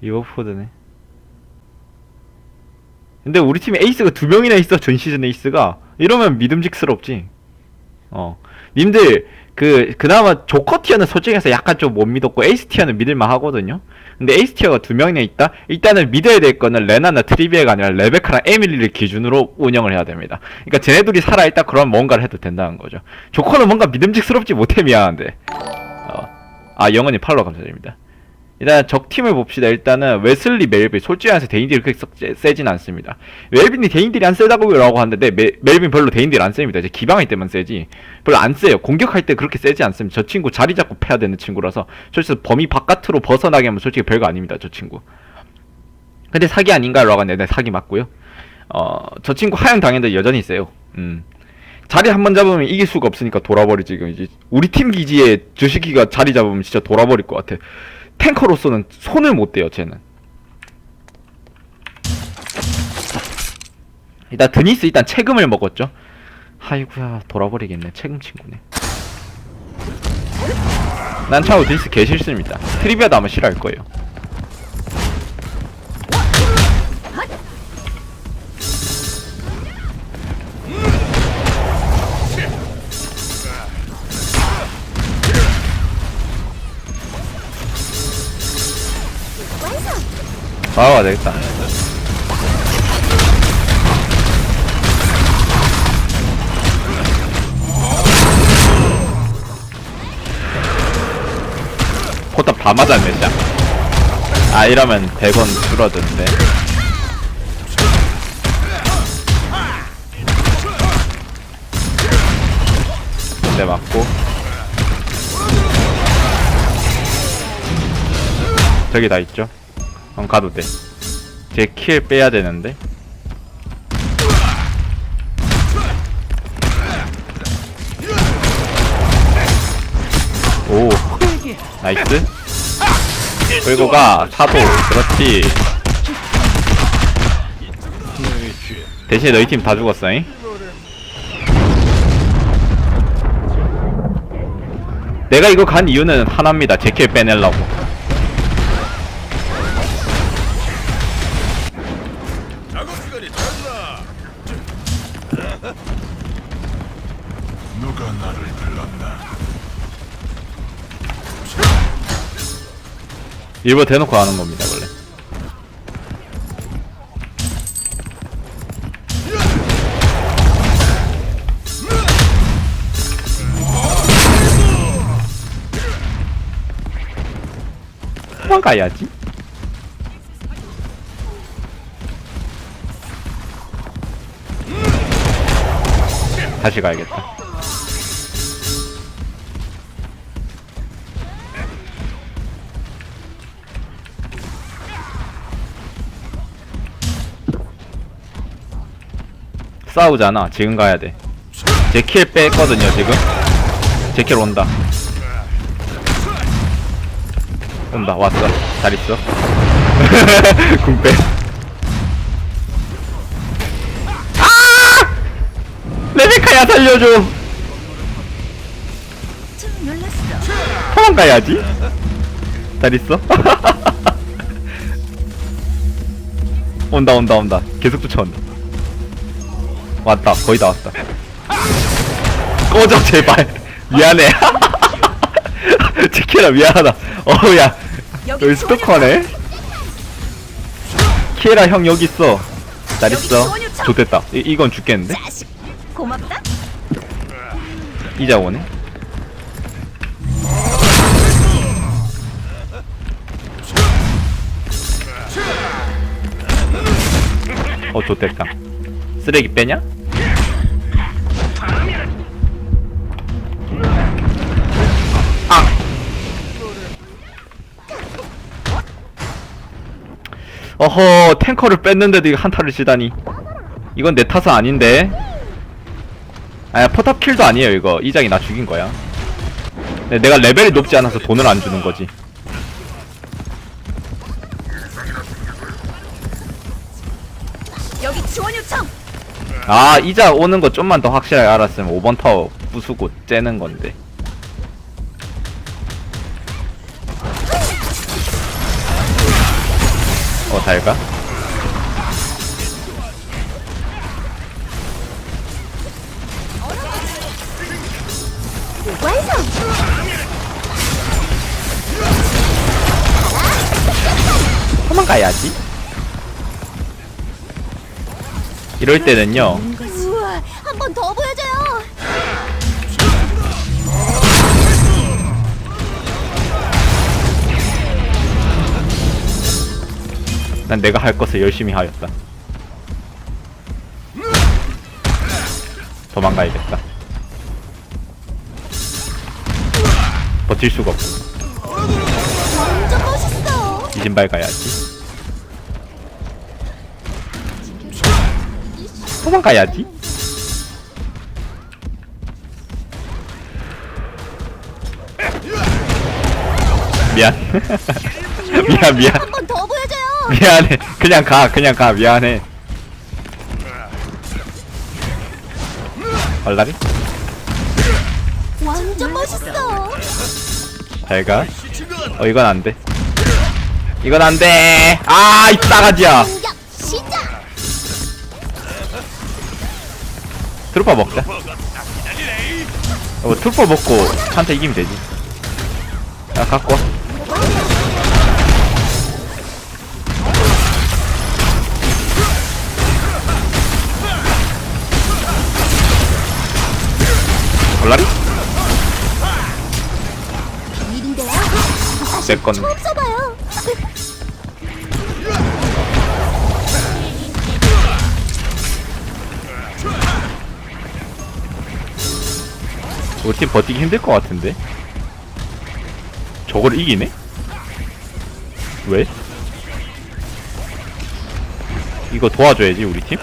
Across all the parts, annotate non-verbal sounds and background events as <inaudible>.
이버포드네. 근데 우리 팀에 에이스가 두 명이나 있어 전 시즌 에이스가 이러면 믿음직스럽지. 어, 님들 그 그나마 조커 티어는 솔직해서 약간 좀 못 믿었고 에이스 티어는 믿을만 하거든요. 근데 에이스 티어가 두 명이나 있다. 일단은 믿어야 될 거는 레나나 트리비아가 아니라 레베카랑 에밀리를 기준으로 운영을 해야 됩니다. 그러니까 쟤네들이 살아 있다 그러면 뭔가를 해도 된다는 거죠. 조커는 뭔가 믿음직스럽지 못해 미안한데. 어. 아 영원히 팔로 감사드립니다. 일단 적 팀을 봅시다. 일단은 웨슬리 멜빈 솔직히 말해서 데인딜이 그렇게 세진 않습니다. 멜빈이 데인딜이 안 세다고라고 하는데 멜, 멜빈 별로 데인딜 안 셉니다. 이제 기방할 때만 세지 별로 안 세요. 공격할 때 그렇게 세지 않습니다. 저 친구 자리 잡고 패야 되는 친구라서 솔직히 범위 바깥으로 벗어나게 하면 솔직히 별거 아닙니다. 저 친구. 근데 사기 아닌가라고 하는데 네, 사기 맞고요. 어, 저 친구 하향 당했는데 여전히 세요. 음. 자리 한 번 잡으면 이길 수가 없으니까 돌아버리지. 지금 이제 우리 팀 기지에 주식기가 자리 잡으면 진짜 돌아버릴 것 같아. 탱커로서는 손을 못 대요, 쟤는. 일단 드니스 일단 채금을 먹었죠. 아이고야 돌아버리겠네. 채금 친구네. 난 차고 드니스 개 싫습니다. 트리비아도 아마 싫어할 거예요. 아, 되겠다. 포탑 다 맞았네, 진짜. 아, 이러면 100원 줄어드는데. 네, 맞고. 저기 다 있죠? 그럼 가도 돼. 제킬 빼야 되는데. 오, 나이스. 그리고 가 사도 그렇지. 대신에 너희 팀 다 죽었어잉. 내가 이거 간 이유는 하나입니다. 제킬 빼내려고. 일부러 대놓고 하는 겁니다, 원래. 도망가야지. 다시 가야겠다. 싸우잖아. 지금 가야 돼. 제 킬 뺐거든요, 지금. 제 킬 온다. 온다, 왔어. 잘 있어. <laughs> 궁빼. 아! 레베카야, 살려줘! 도망가야지. 잘 있어? <laughs> 온다, 온다, 온다. 계속 쫓아온다. 왔다, 거의 다 왔다. 꺼져, 제발. <laughs> 미안해. <laughs> 지켜라, 미안하다. 어우, 야. 여기 스토커네? 키에라, 형 여기 있어. 잘 있어. 좋됐다. 이, 이건 죽겠는데? 고맙다. 이자 오네. 어, 좋됐다. 쓰레기 빼냐? 아! 어허, 탱커를 뺐는데도 이거 한타를 치다니. 이건 내 탓은 아닌데. 아야 포탑 킬도 아니에요 이거 이장이 나 죽인 거야 내가 레벨이 높지 않아서 돈을 안 주는 거지 여기 지원 요청. 아 이자 오는 거 좀만 더 확실하게 알았으면 5번 타워 부수고 째는 건데 어, 잘 가. 완성. 도망가야지. 이럴 때는요. 우와, 한 번 더 보여줘요. 난 내가 할 것을 열심히 하였다. 도망가야겠다. 버틸 수가 완전 멋있어. 이진발 가야지. 도망가야지. 미안. <laughs> 미안 미안. 한 번 더 보여줘요. 미안해. 그냥 가, 그냥 가. 미안해. 얼라리? 완전 멋있어. 잘 가. 어, 이건 안 돼. 이건 안 돼. 아, 이 싸가지야. 트루퍼 먹자. 어, 트루퍼 먹고 한테 이기면 되지. 야, 갖고 와. 얼라리? 일인데요. 내건 우리 팀 버티기 힘들 것 같은데? 저걸 이기네? 왜? 이거 도와줘야지 우리 팀?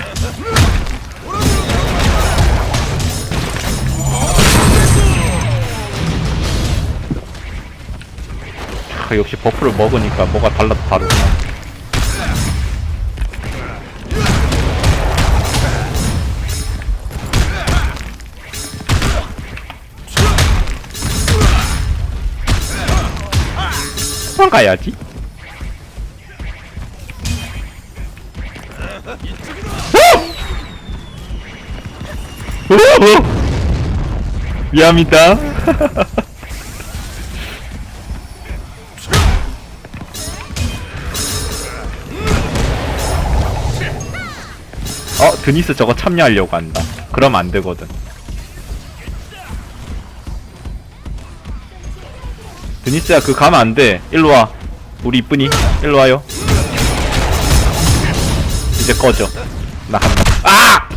아, 역시 버프를 먹으니까 뭐가 달라도 다르구나 가야지. 오! 오! 미안합니다. <laughs> 어 드니스 저거 참여하려고 한다. 그럼 안 되거든 드니스야 그 가면 안 돼. 일로 와. 우리 이쁜이 일로 와요. 이제 꺼져. 나 간다. 아!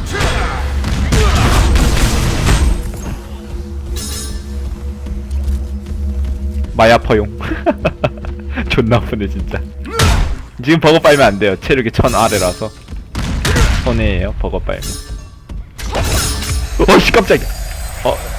마야퍼용. <laughs> 존나 아프네 진짜. 지금 버거 빨면 안 돼요. 체력이 천 아래라서. 손해예요 버거 빨면. 어씨 깜짝이야. 어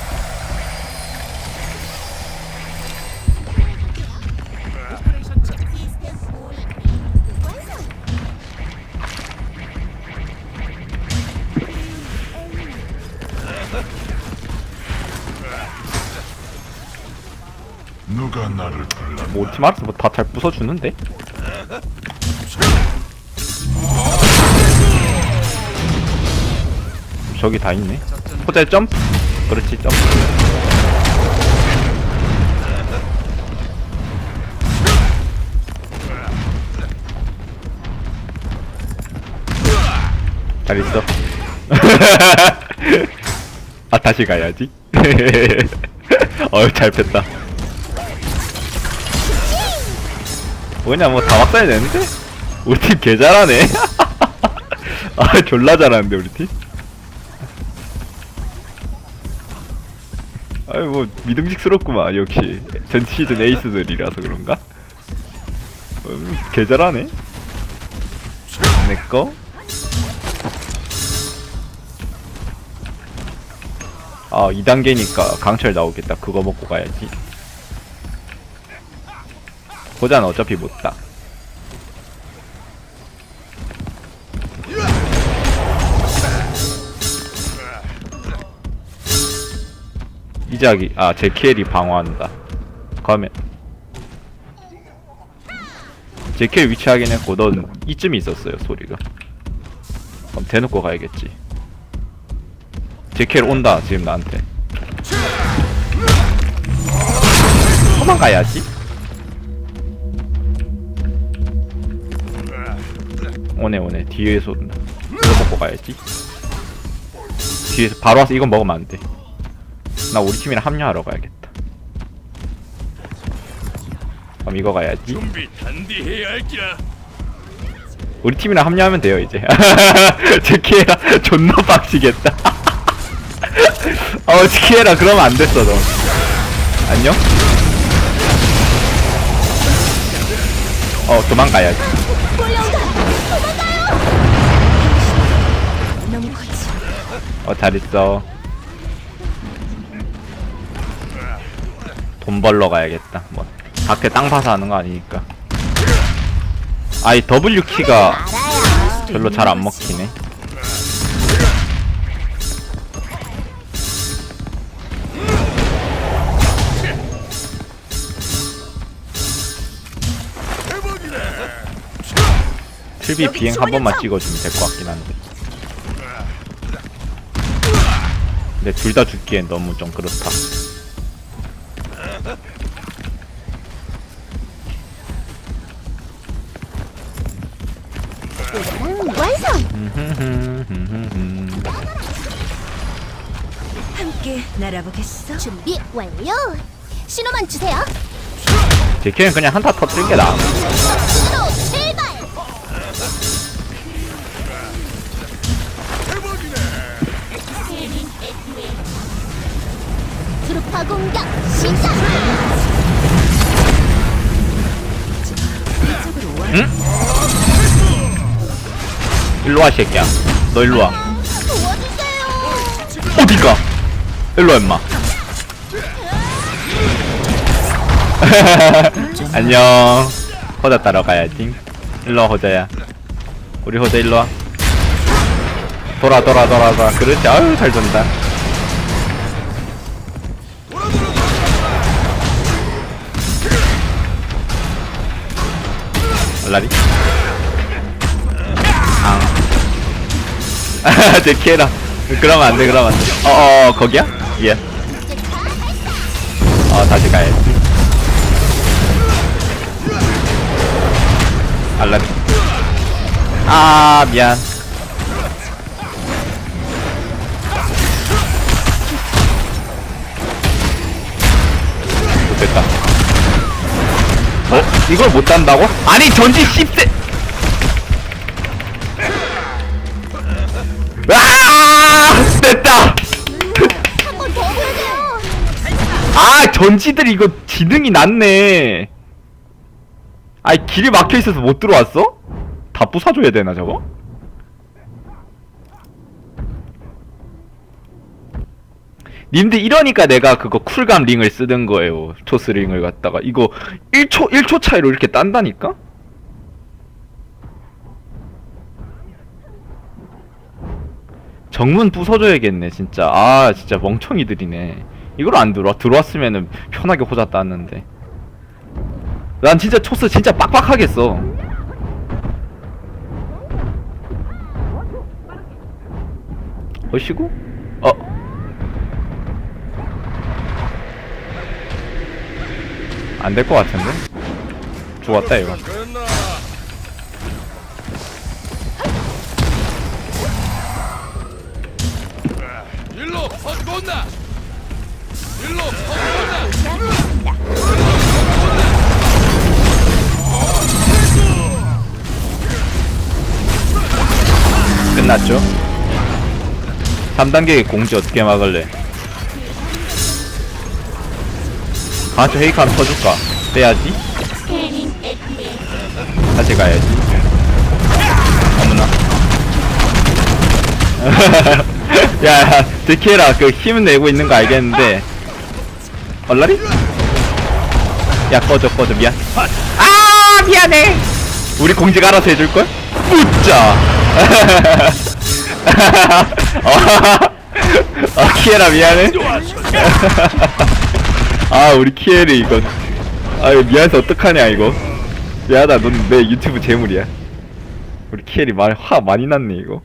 뭐팀 알아서 뭐다 잘 부숴주는데? 저기 다 있네. 호재 점프? 그렇지 점프. 잘 있어. <laughs> 아 다시 가야지. <laughs> 어우 잘 뺐다 뭐냐 뭐 다 막사야 되는데? 우리 팀 개 잘하네. <laughs> 아 졸라 잘하는데 우리 팀? 아이 뭐 믿음직스럽구만 역시. 전 시즌 에이스들이라서 그런가? 음, 개 잘하네. 내꺼 아 2단계니까 강철 나오겠다. 그거 먹고 가야지 고자는 어차피 못다. 이작이 아 제키엘이 방어한다. 그러면 제킬 위치 확인했고 넌 이쯤 있었어요 소리가. 그럼 대놓고 가야겠지. 제킬 온다 지금 나한테. 도망가야지 오네 오네. 뒤에서 온다 이거 먹고 가야지. 뒤에서 바로 와서 이건 먹으면 안돼. 나 우리 팀이랑 합류하러 가야겠다. 그럼 이거 가야지. 준비 단디해야 할기라. 우리 팀이랑 합류하면 돼요 이제. <laughs> 제키에라 존나 빡치겠다. <laughs> 어 제키에라 그러면 안 됐어 너. 안녕? 어 도망가야지. 너무 거지. 어 잘했어 돈 벌러 가야겠다 뭐 밖에 땅 파서 하는 거 아니니까 아이 W 키가. 별로 잘 안 먹히네 틀비 비행 한 번만 찍어주면 될 것 같긴 한데 근데 둘 다 죽기엔 너무 좀 그렇다 음, 완성. 함께 날아보겠어. 준비 완료. 신호만 주세요. 제키는 그냥 한타 터뜨린 게 나아 신호 트루파 공격 시작. 일로 와 새끼야. 너 일로 와. 도와주세요. 어디가? 일로 와 임마. <laughs> 안녕. 호자 따러 가야지. 일로 와 호자야. 우리 호자 일로 와. 돌아 돌아 돌아 돌아. 그렇지. 아유 잘 돈다 알라리? <laughs> 앙 제키해라. 그러면 안 돼 그러면 안돼. 어어 거기야? 예. 어 다시 가야지. 알라리. 아 미안 어? 이걸 못 단다고? 아니 전지 10세 아 됐다 한 번 더 보여줘요. 아 전지들 이거 지능이 낮네 아이 길이 막혀있어서 못 들어왔어? 다 부숴줘야 되나 저거? 님들 이러니까 내가 그거 쿨감 링을 쓰던 거예요. 초스 링을 갖다가. 이거 1초 1초 차이로 이렇게 딴다니까? 정문 부숴줘야겠네 진짜. 아 진짜 멍청이들이네. 이걸 안 들어와 들어왔으면은 편하게 호자 땄는데. 난 진짜 초스 진짜 빡빡하겠어. 어시고? 어 안 될 것 같은데? 죽었다 이거 끝나. 일로 헛돈다. 일로 헛돈다. 끝났죠? 3단계 공지 어떻게 막을래? 강아지 헤이크 한번 쳐줄까? 빼야지? 다시 가야지. 어머나. <laughs> 야, 야 데키에라. 그 힘 내고 있는 거 알겠는데. 얼라리? 야 꺼져 꺼져. 미안. 아 미안해. 우리 공지가 알아서 해줄걸? 웃자. <laughs> 어, <laughs> 어 키에라. 미안해 아 우리 키에리 이거. 아 이거 미안해서 어떡하냐 이거. 미안하다. 넌 내 유튜브 재물이야. 우리 키엘이 말, 화 많이 났네 이거